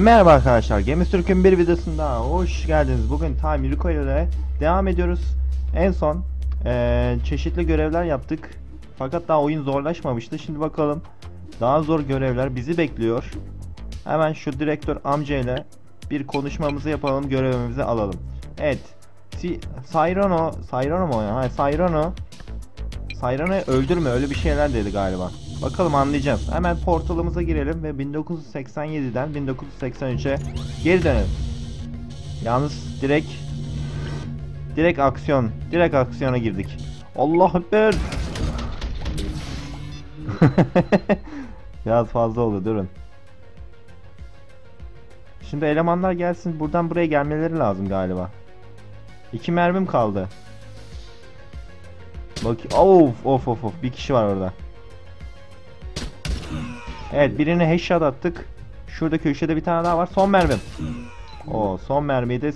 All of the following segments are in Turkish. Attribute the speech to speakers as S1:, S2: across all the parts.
S1: Merhaba arkadaşlar, Türk'ün bir videosunda hoş geldiniz. Bugün Time Yuriko ile devam ediyoruz. En son eee, çeşitli görevler yaptık. Fakat daha oyun zorlaşmamıştı. Şimdi bakalım daha zor görevler bizi bekliyor. Hemen şu direktör amcayla bir konuşmamızı yapalım, görevimizi alalım. Evet, si Sayrono, Sayrono mu o ya? Ha, Sayrono. Sayrono'yu öldürme öyle bir şeyler dedi galiba. Bakalım anlayacağız. Hemen portalımıza girelim ve 1987'den 1983'e geri dönelim. Yalnız direkt direkt aksiyon, direkt aksiyona girdik. Allah ekber. Biraz fazla oldu durun. Şimdi elemanlar gelsin. Buradan buraya gelmeleri lazım galiba. İki mermim kaldı. Bak of of of of bir kişi var orada. Evet birine headshot attık. Şurada köşede bir tane daha var. Son mermim. O son mermiyi de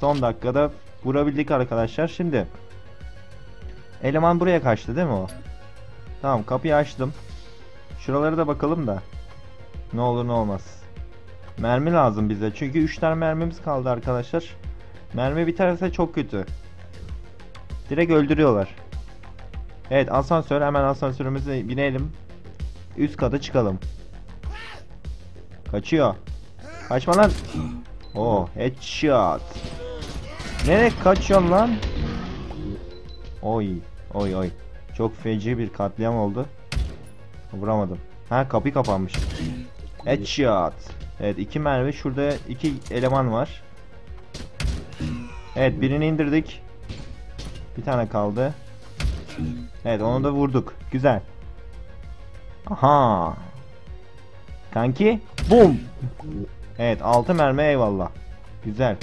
S1: son dakikada vurabildik arkadaşlar. Şimdi eleman buraya kaçtı değil mi o? Tamam kapıyı açtım. Şuralara da bakalım da. Ne olur ne olmaz. Mermi lazım bize. Çünkü 3 tane mermimiz kaldı arkadaşlar. Mermi biterse çok kötü. Direkt öldürüyorlar. Evet asansör hemen asansörümüze binelim. Üst kata çıkalım. Kaçıyor. Kaçma lan. Oh headshot. Nereye kaçıyorsun lan? Oy oy oy. Çok feci bir katliam oldu. Vuramadım. Ha kapı kapanmış. Headshot. Evet iki mermi. Şurada iki eleman var. Evet birini indirdik. Bir tane kaldı. Evet onu da vurduk. Güzel. Aha. Kanki. Bum. Evet 6 mermi eyvallah. Güzel.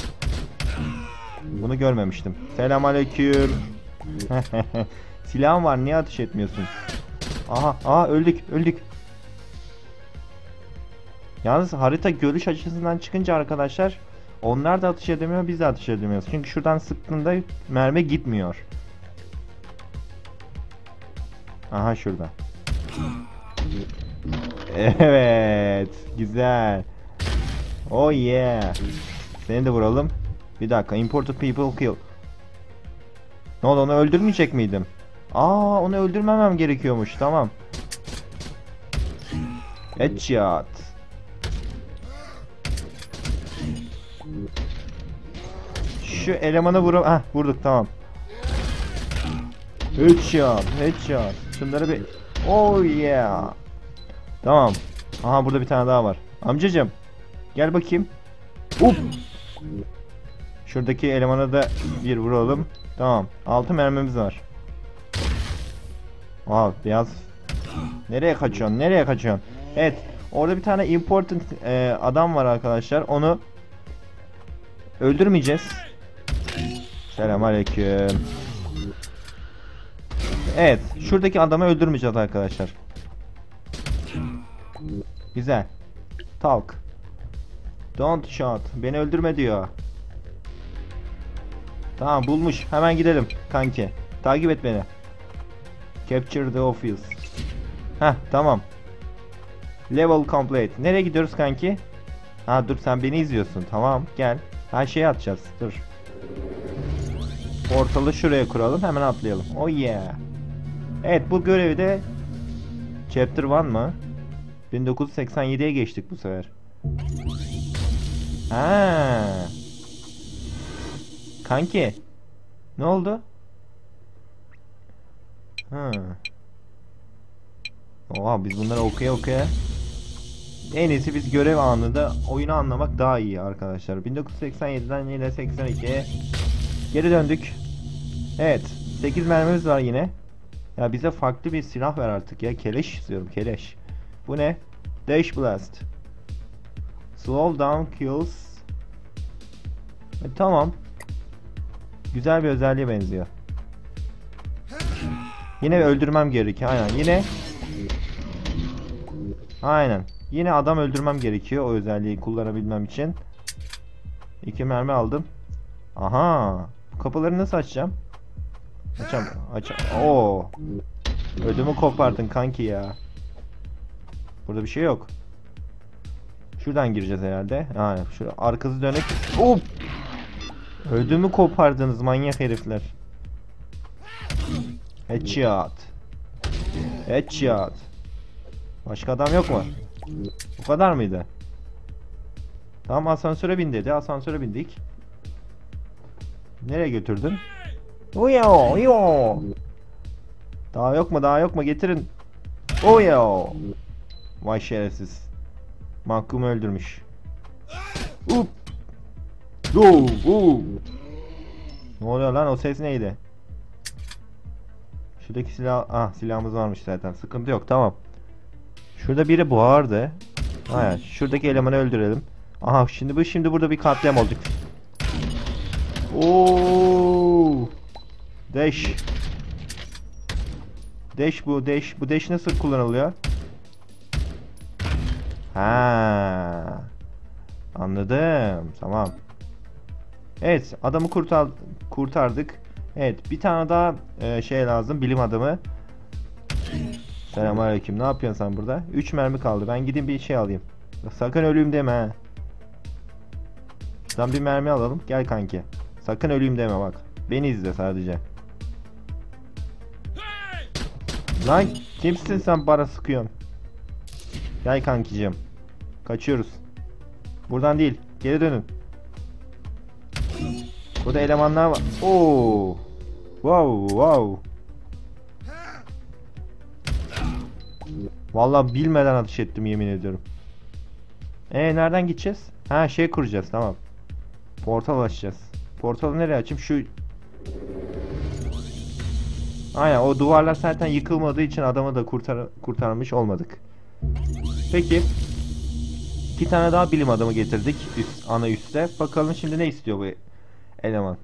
S1: Bunu görmemiştim. Selamünaleyküm. Silahım var niye ateş etmiyorsun? Aha aha öldük öldük. Yalnız harita görüş açısından çıkınca arkadaşlar onlar da atış edemiyor biz de atış edemiyoruz. Çünkü şuradan sıktığında mermi gitmiyor. Aha şurada. Evet. Güzel. Oh yeah. Seni de vuralım. Bir dakika. Imported people kill. Ne oldu onu öldürmeyecek miydim? Aa onu öldürmemem gerekiyormuş. Tamam. Headshot. Şu elemanı vuram. Hah vurduk tamam. Headshot, headshot. Şunları bir... Oh yeah. Tamam. Aha burada bir tane daha var. Amcacım. Gel bakayım. Up. Şuradaki elemana da bir vuralım. Tamam. 6 mermimiz var. Aa beyaz. Nereye kaçıyorsun? Nereye kaçıyorsun? Evet. Orada bir tane important e, adam var arkadaşlar. Onu öldürmeyeceğiz. Selamünaleyküm. Evet. Şuradaki adamı öldürmeyeceğiz arkadaşlar. Güzel. Talk. Don't shot. Beni öldürme diyor. Tamam bulmuş. Hemen gidelim kanki. Takip et beni. Capture the office. Heh tamam. Level complete. Nereye gidiyoruz kanki? Ha dur sen beni izliyorsun. Tamam gel. Her şeyi atacağız. Dur. Portalı şuraya kuralım. Hemen atlayalım. Oh yeah. Evet bu görevi de Chapter 1 mı? 1987'ye geçtik bu sefer. Ha. Kanki. Ne oldu? Ha. Oha biz bunları okuya okuya en iyisi biz görev anında oyunu anlamak daha iyi arkadaşlar. 1987'den yine 82'ye geri döndük. Evet. 8 mermimiz var yine. Ya bize farklı bir silah ver artık ya. Keleş istiyorum keleş. Bu ne? Dash Blast. Slow down kills. E, tamam. Güzel bir özelliğe benziyor. Yine öldürmem gerekiyor. Aynen. Yine Aynen. Yine adam öldürmem gerekiyor o özelliği kullanabilmem için. İki mermi aldım. Aha. Bu kapıları nasıl açacağım? Açam. Aç. Oo. Ödümü kopardın kanki ya. Burada bir şey yok. Şuradan gireceğiz herhalde. Yani şu arkası dönük. Hop! Ödümü kopardınız manyak herifler. Headshot. Headshot. Başka adam yok mu? Bu kadar mıydı? Tamam asansöre bin dedi. Asansöre bindik. Nereye götürdün? Uyo, uyo. Daha yok mu? Daha yok mu? Getirin. Uyo. Vay şerefsiz. Mahkumu öldürmüş. Up. Go, go. Ne oluyor lan? O ses neydi? Şuradaki silah... Ah silahımız varmış zaten. Sıkıntı yok. Tamam. Şurada biri buhardı. Hayır. Şuradaki elemanı öldürelim. Aha şimdi bu şimdi burada bir katliam olacak. Oo! Dash. Dash bu dash. Bu dash nasıl kullanılıyor? Ha. Anladım. Tamam. Evet, adamı kurtar kurtardık. Evet, bir tane daha e, şey lazım, bilim adamı. Selamünaleyküm. Ne yapıyorsun sen burada? 3 mermi kaldı. Ben gideyim bir şey alayım. Sakın öleyim deme. Şuradan bir mermi alalım. Gel kanki. Sakın öleyim deme bak. Beni izle sadece. Lan kimsin sen bana sıkıyorsun? Gel kankicim. Kaçıyoruz. Buradan değil. Geri dönün. Burada elemanlar var. Oo. Wow, wow. Vallahi bilmeden ateş ettim yemin ediyorum. E nereden gideceğiz? Ha şey kuracağız tamam. Portal açacağız. Portalı nereye açayım? Şu Aynen o duvarlar zaten yıkılmadığı için adamı da kurtar kurtarmış olmadık. Peki. İki tane daha bilim adamı getirdik üst, ana üste. Bakalım şimdi ne istiyor bu eleman.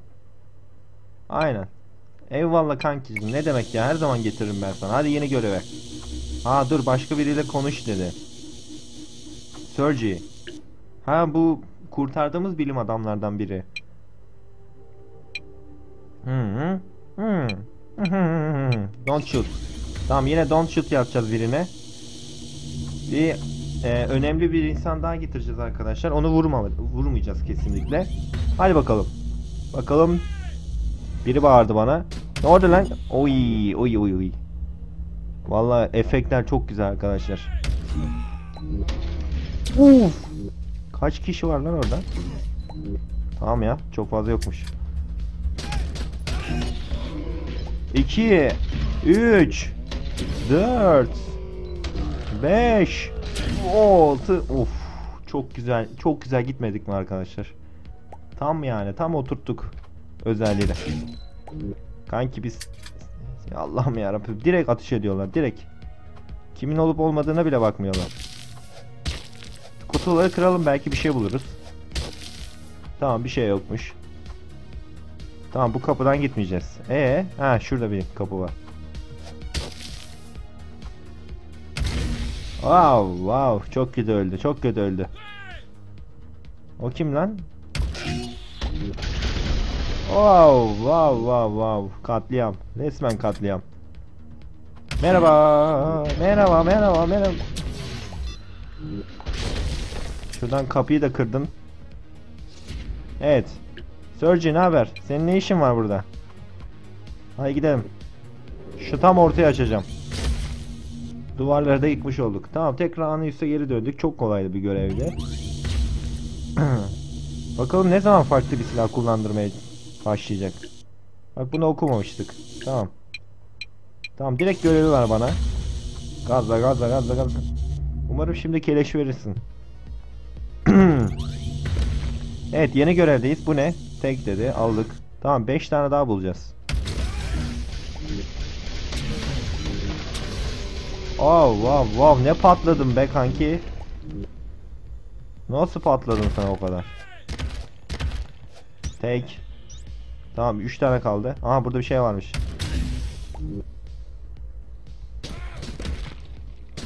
S1: Aynen. Eyvallah kankicim ne demek ya her zaman getiririm ben sana. Hadi yeni göreve. Ha dur başka biriyle konuş dedi. Sergi. Ha bu kurtardığımız bilim adamlardan biri. Hı hı. Hı. Don't shoot. Tamam yine don't shoot yapacağız birine. Bir e, önemli bir insan daha getireceğiz arkadaşlar. Onu vurma, vurmayacağız kesinlikle. Hadi bakalım. Bakalım. Biri bağırdı bana. Ne oldu lan? Oy oy oy oy. Vallahi efektler çok güzel arkadaşlar. Uf. Kaç kişi var lan orada? Tamam ya, çok fazla yokmuş. 2 3 4 5 6 Of çok güzel çok güzel gitmedik mi arkadaşlar? Tam yani tam oturttuk özelliğiyle. Kanki biz Allah'ım ya Rabbim direkt atış ediyorlar direkt. Kimin olup olmadığına bile bakmıyorlar. Kutuları kıralım belki bir şey buluruz. Tamam bir şey yokmuş. Tamam bu kapıdan gitmeyeceğiz. Ee, ha şurada bir kapı var. Wow, wow, çok kötü öldü, çok kötü öldü. O kim lan? Wow, wow, wow, wow. Katliam. Resmen katliam. Merhaba, merhaba, merhaba, merhaba. Şuradan kapıyı da kırdım. Evet. Sergi ne haber? Senin ne işin var burada? Hadi gidelim. Şu tam ortaya açacağım. Duvarları da yıkmış olduk. Tamam tekrar ana üste geri döndük. Çok kolaydı bir görevde. Bakalım ne zaman farklı bir silah kullandırmaya başlayacak. Bak bunu okumamıştık. Tamam. Tamam direkt görevi var bana. Gazla gazla gazla gazla. Umarım şimdi keleş verirsin. evet yeni görevdeyiz. Bu ne? Tek dedi. Aldık. Tamam 5 tane daha bulacağız. Oh wow wow ne patladım be kanki. Nasıl patladın sen o kadar? Tek. Tamam 3 tane kaldı. Aha burada bir şey varmış.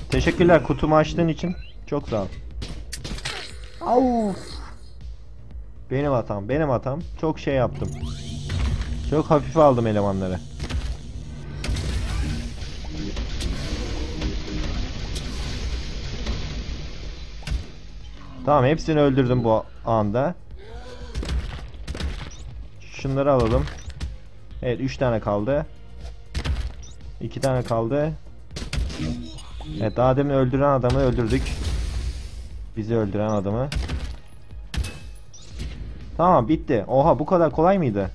S1: Teşekkürler kutumu açtığın için. Çok sağ ol. Au. Benim hatam, benim hatam. Çok şey yaptım. Çok hafife aldım elemanları. Tamam hepsini öldürdüm bu anda. Şunları alalım. Evet 3 tane kaldı. 2 tane kaldı. Evet daha demin öldüren adamı öldürdük. Bizi öldüren adamı. Tamam bitti. Oha bu kadar kolay mıydı?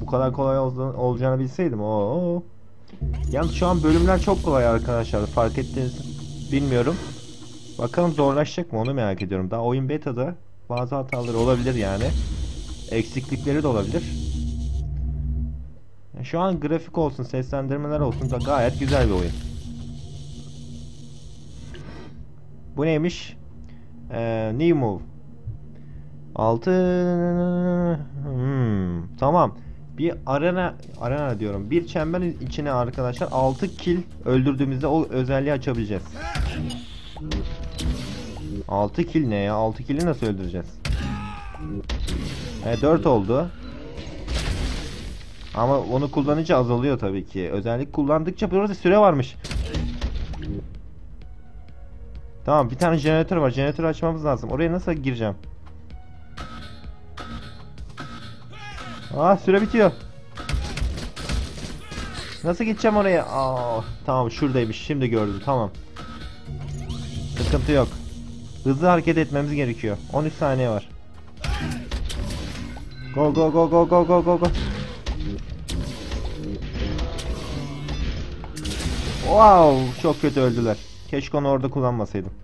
S1: Bu kadar kolay ol- olacağını bilseydim. Oo. Yalnız şu an bölümler çok kolay arkadaşlar. Fark ettiniz bilmiyorum. Bakalım zorlaşacak mı onu merak ediyorum. Daha oyun beta'da bazı hataları olabilir yani. Eksiklikleri de olabilir. Şu an grafik olsun, seslendirmeler olsun da gayet güzel bir oyun. Bu neymiş? Ee, new move. 6 hmm, tamam. Bir arena arena diyorum. Bir çemberin içine arkadaşlar 6 kill öldürdüğümüzde o özelliği açabileceğiz. 6 kill ne ya? 6 kill'i nasıl öldüreceğiz? E 4 oldu. Ama onu kullanınca azalıyor tabii ki. Özellik kullandıkça burada süre varmış. Tamam bir tane jeneratör var. Jeneratörü açmamız lazım. Oraya nasıl gireceğim? Aa süre bitiyor. Nasıl gideceğim oraya? Aa tamam şuradaymış. Şimdi gördüm. Tamam. Sıkıntı yok. Hızlı hareket etmemiz gerekiyor. 13 saniye var. Go go go go go go go go. Wow, çok kötü öldüler. Keşke onu orada kullanmasaydım.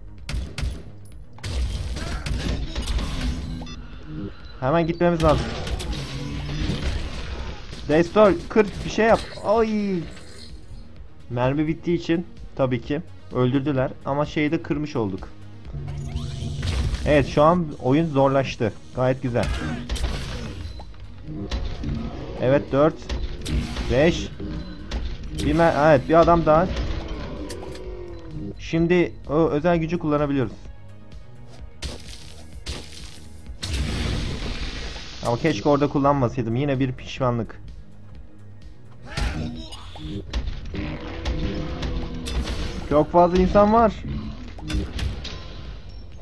S1: Hemen gitmemiz lazım. Destroy, kır bir şey yap. Ay. Mermi bittiği için tabii ki öldürdüler ama şeyi de kırmış olduk. Evet şu an oyun zorlaştı. Gayet güzel. Evet 4 5 bir evet bir adam daha. Şimdi o özel gücü kullanabiliyoruz. Ama keşke orada kullanmasaydım. Yine bir pişmanlık. Çok fazla insan var.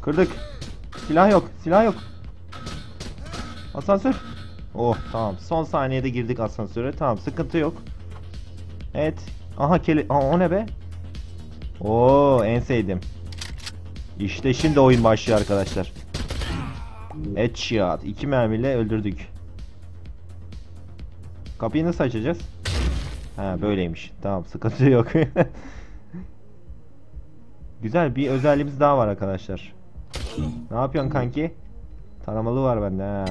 S1: Kırdık. Silah yok. Silah yok. Asansör. Oh tamam. Son saniyede girdik asansöre. Tamam sıkıntı yok. Evet. Aha keli. Aa, o ne be? Oo en sevdim. İşte şimdi oyun başlıyor arkadaşlar. Headshot. iki mermiyle öldürdük. Kapıyı nasıl açacağız? Ha böyleymiş. Tamam sıkıntı yok. Güzel bir özelliğimiz daha var arkadaşlar. Ne yapıyorsun kanki? Taramalı var bende ha.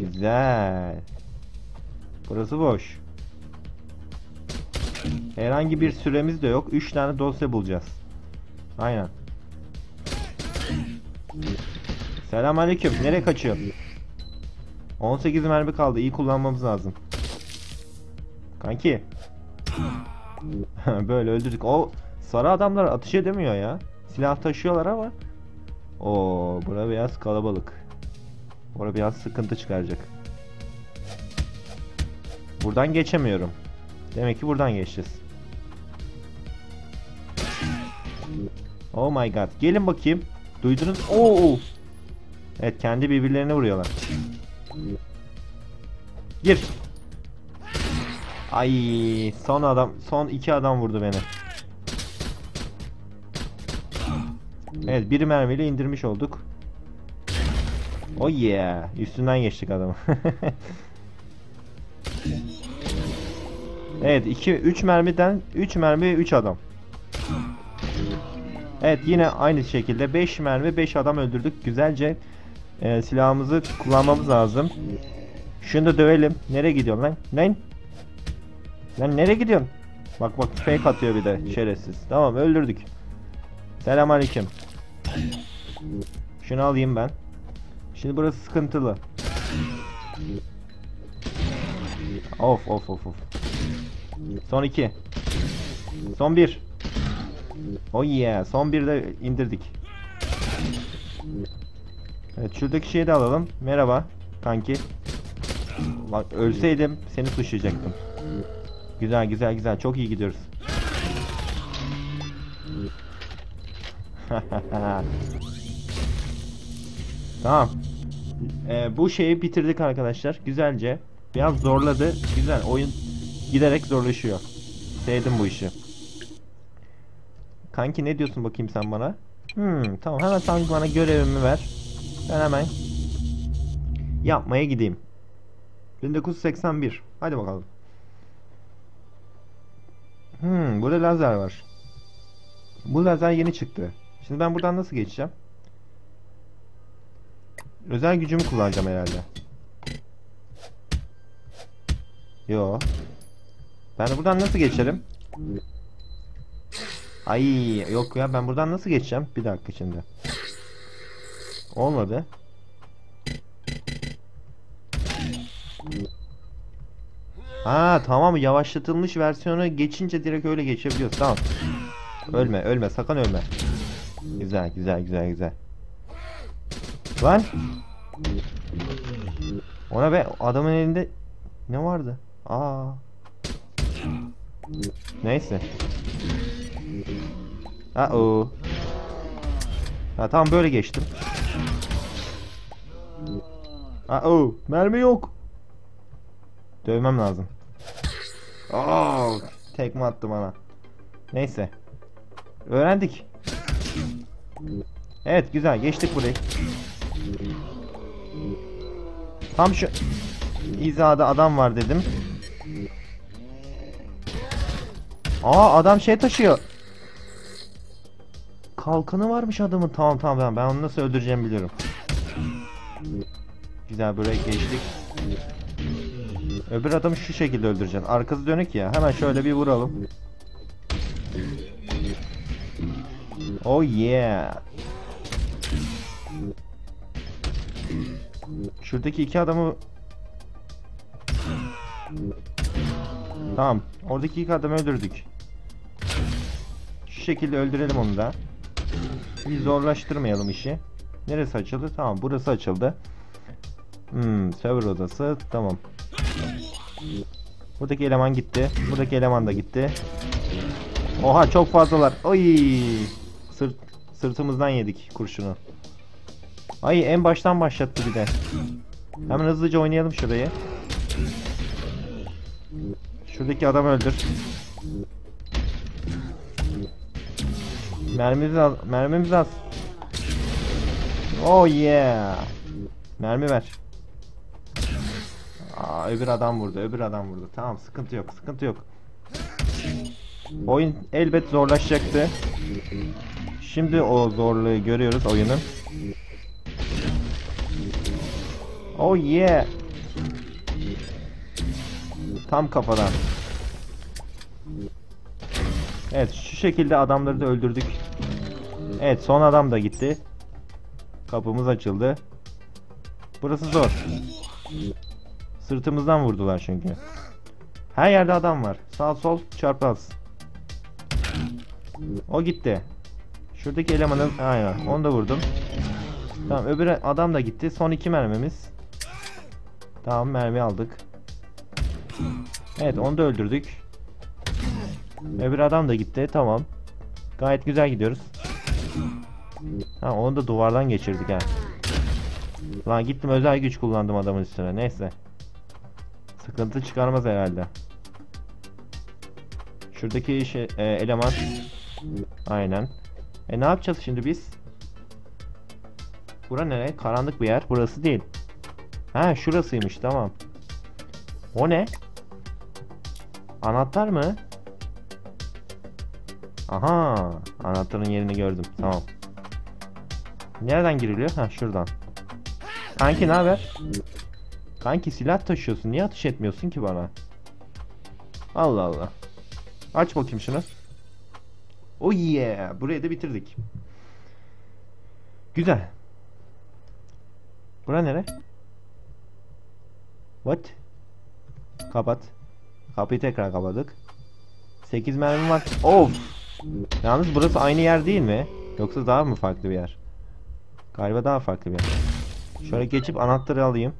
S1: Güzel. Burası boş. Herhangi bir süremiz de yok. 3 tane dosya bulacağız. Aynen. Selamünaleyküm. Nereye kaçıyor? 18 mermi kaldı. İyi kullanmamız lazım. Kanki. Böyle öldürdük. O sarı adamlar atış edemiyor ya. Silah taşıyorlar ama. O, bura biraz kalabalık. Bura biraz sıkıntı çıkaracak. Buradan geçemiyorum. Demek ki buradan geçeceğiz. Oh my god. Gelin bakayım. Duydunuz? Oo. Evet kendi birbirlerine vuruyorlar. Gir. Ay son adam son iki adam vurdu beni. Evet bir mermiyle indirmiş olduk. Oh yeah. Üstünden geçtik adamı. evet 2 3 mermiden 3 mermi 3 adam. Evet yine aynı şekilde 5 mermi 5 adam öldürdük. Güzelce e, silahımızı kullanmamız lazım. Şunu da dövelim. Nereye gidiyorsun lan? Lan? Lan nereye gidiyorsun? Bak bak fake atıyor bir de şerefsiz. Tamam öldürdük. Selamünaleyküm. Şunu alayım ben. Şimdi burası sıkıntılı. Of of of of. Son iki. Son bir. Oh yeah. Son bir de indirdik. Evet şuradaki şeyi de alalım. Merhaba kanki. Lan ölseydim seni suçlayacaktım. Güzel güzel güzel. Çok iyi gidiyoruz. tamam. Ee, bu şeyi bitirdik arkadaşlar. Güzelce. Biraz zorladı. Güzel. Oyun giderek zorlaşıyor. Sevdim bu işi. Kanki ne diyorsun bakayım sen bana? Hmm, tamam hemen sen bana görevimi ver. Ben hemen yapmaya gideyim. 1981. Hadi bakalım. Hmm, burada lazer var. Bu lazer yeni çıktı. Şimdi ben buradan nasıl geçeceğim? Özel gücümü kullanacağım herhalde. Yo. Ben buradan nasıl geçerim? Ay yok ya ben buradan nasıl geçeceğim? Bir dakika şimdi. Olmadı. Ha tamam yavaşlatılmış versiyonu geçince direkt öyle geçebiliyoruz. Tamam. Ölme ölme sakın ölme. Güzel güzel güzel güzel. Lan. Ona be adamın elinde ne vardı? Aa. Neyse. Uh oh. Ha tamam böyle geçtim. Uh oh. Mermi yok. Dövmem lazım. Aa, tekme attı bana. Neyse. Öğrendik. Evet güzel geçtik burayı. Tam şu hizada adam var dedim. Aa adam şey taşıyor. Kalkanı varmış adamın. Tamam tamam tamam. Ben onu nasıl öldüreceğimi biliyorum. Güzel buraya geçtik. Öbür adamı şu şekilde öldüreceksin. Arkası dönük ya. Hemen şöyle bir vuralım. Oh yeah. Şuradaki iki adamı Tamam. Oradaki iki adamı öldürdük. Şu şekilde öldürelim onu da. Bir zorlaştırmayalım işi. Neresi açıldı? Tamam burası açıldı. Hmm, server odası. Tamam. Buradaki eleman gitti. Buradaki eleman da gitti. Oha çok fazlalar. Oy! Sırt sırtımızdan yedik kurşunu. Ay en baştan başlattı bir de. Hemen hızlıca oynayalım şurayı. Şuradaki adamı öldür. Mermimiz az. Mermimiz az. Oh yeah. Mermi ver. Aa, öbür adam vurdu. Öbür adam vurdu. Tamam sıkıntı yok. Sıkıntı yok. Oyun elbet zorlaşacaktı. Şimdi o zorluğu görüyoruz oyunun. Oh yeah. Tam kafadan. Evet şu şekilde adamları da öldürdük. Evet son adam da gitti. Kapımız açıldı. Burası zor. Sırtımızdan vurdular çünkü. Her yerde adam var. Sağ sol çarpaz. O gitti. Şuradaki elemanın aynen onu da vurdum. Tamam öbür adam da gitti. Son iki mermimiz. Tamam mermi aldık. Evet onu da öldürdük. Öbür adam da gitti. Tamam. Gayet güzel gidiyoruz. Ha onu da duvardan geçirdik ha. Lan gittim özel güç kullandım adamın üstüne. Neyse. Sıkıntı çıkarmaz herhalde. Şuradaki şey, e, eleman. Aynen. E ne yapacağız şimdi biz? Bura nere? Karanlık bir yer. Burası değil. Ha şurasıymış tamam. O ne? Anahtar mı? Aha, anahtarın yerini gördüm. Tamam. Nereden giriliyor? Ha şuradan. Kanki ne haber? Kanki silah taşıyorsun. Niye ateş etmiyorsun ki bana? Allah Allah. Aç bakayım şunu. Oh yeah. Burayı da bitirdik. Güzel. Bura nere? What? Kapat. Kapıyı tekrar kapadık. 8 mermi var. Of. Yalnız burası aynı yer değil mi? Yoksa daha mı farklı bir yer? Galiba daha farklı bir. Şöyle geçip anahtarı alayım.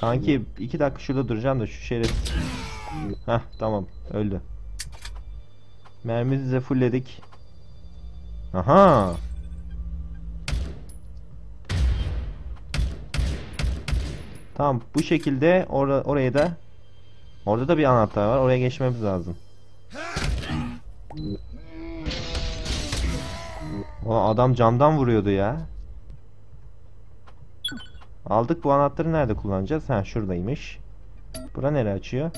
S1: Kanki iki dakika şurada duracağım da şu şerif. Heh tamam öldü. Mermimizi de fullledik. Aha. Tamam bu şekilde or oraya da orada da bir anahtar var. Oraya geçmemiz lazım. Ulan adam camdan vuruyordu ya. Aldık bu anahtarı nerede kullanacağız? Ha şuradaymış. Bura nereye açıyor?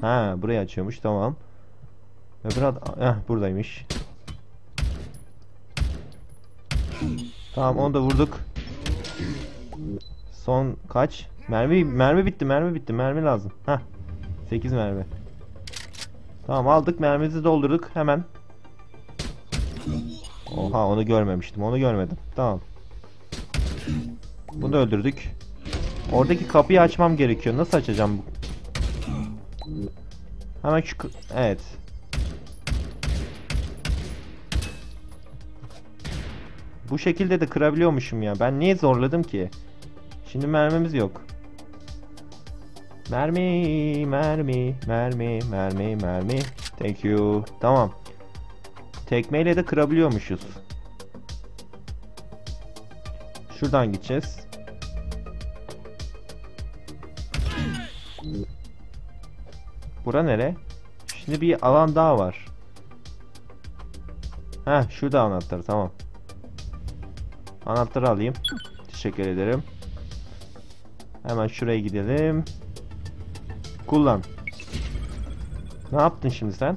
S1: Ha burayı açıyormuş tamam. Öbür ad Heh, buradaymış. Tamam onu da vurduk. Son kaç? Mermi mermi bitti, mermi bitti. Mermi lazım. Heh. 8 mermi. Tamam aldık, mermimizi doldurduk hemen. Oha onu görmemiştim. Onu görmedim. Tamam. Bunu öldürdük. Oradaki kapıyı açmam gerekiyor. Nasıl açacağım? Hemen şu evet. Bu şekilde de kırabiliyormuşum ya. Ben niye zorladım ki? Şimdi mermimiz yok. Mermi, mermi, mermi, mermi, mermi. Thank you. Tamam. Tekmeyle de kırabiliyormuşuz. Şuradan gideceğiz. Bura nere? Şimdi bir alan daha var. Heh şurada anahtarı tamam. Anahtarı alayım. Teşekkür ederim. Hemen şuraya gidelim. Kullan. Ne yaptın şimdi sen?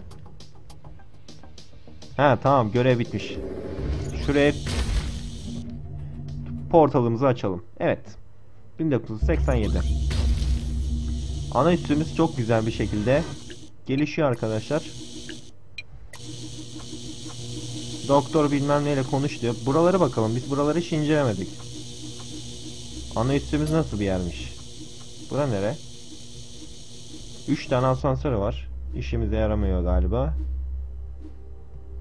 S1: Ha tamam görev bitmiş. Şuraya portalımızı açalım. Evet. 1987. Ana üstümüz çok güzel bir şekilde gelişiyor arkadaşlar. Doktor bilmem neyle konuş diyor. Buraları bakalım. Biz buraları hiç incelemedik. Ana üstümüz nasıl bir yermiş? Bura nere? 3 tane asansörü var. İşimize yaramıyor galiba.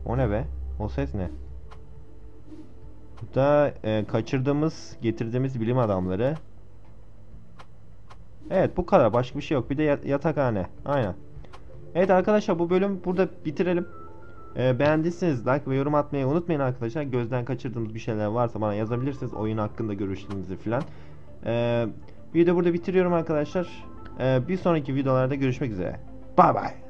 S1: O ne be? O ses ne? Bu da e, kaçırdığımız, getirdiğimiz bilim adamları. Evet bu kadar. Başka bir şey yok. Bir de yat- yatakhane. Aynen. Evet arkadaşlar bu bölüm burada bitirelim. E, beğendiyseniz like ve yorum atmayı unutmayın arkadaşlar. Gözden kaçırdığımız bir şeyler varsa bana yazabilirsiniz. Oyun hakkında görüşlerinizi filan. E, videoyu burada bitiriyorum arkadaşlar. E, bir sonraki videolarda görüşmek üzere. Bay bay.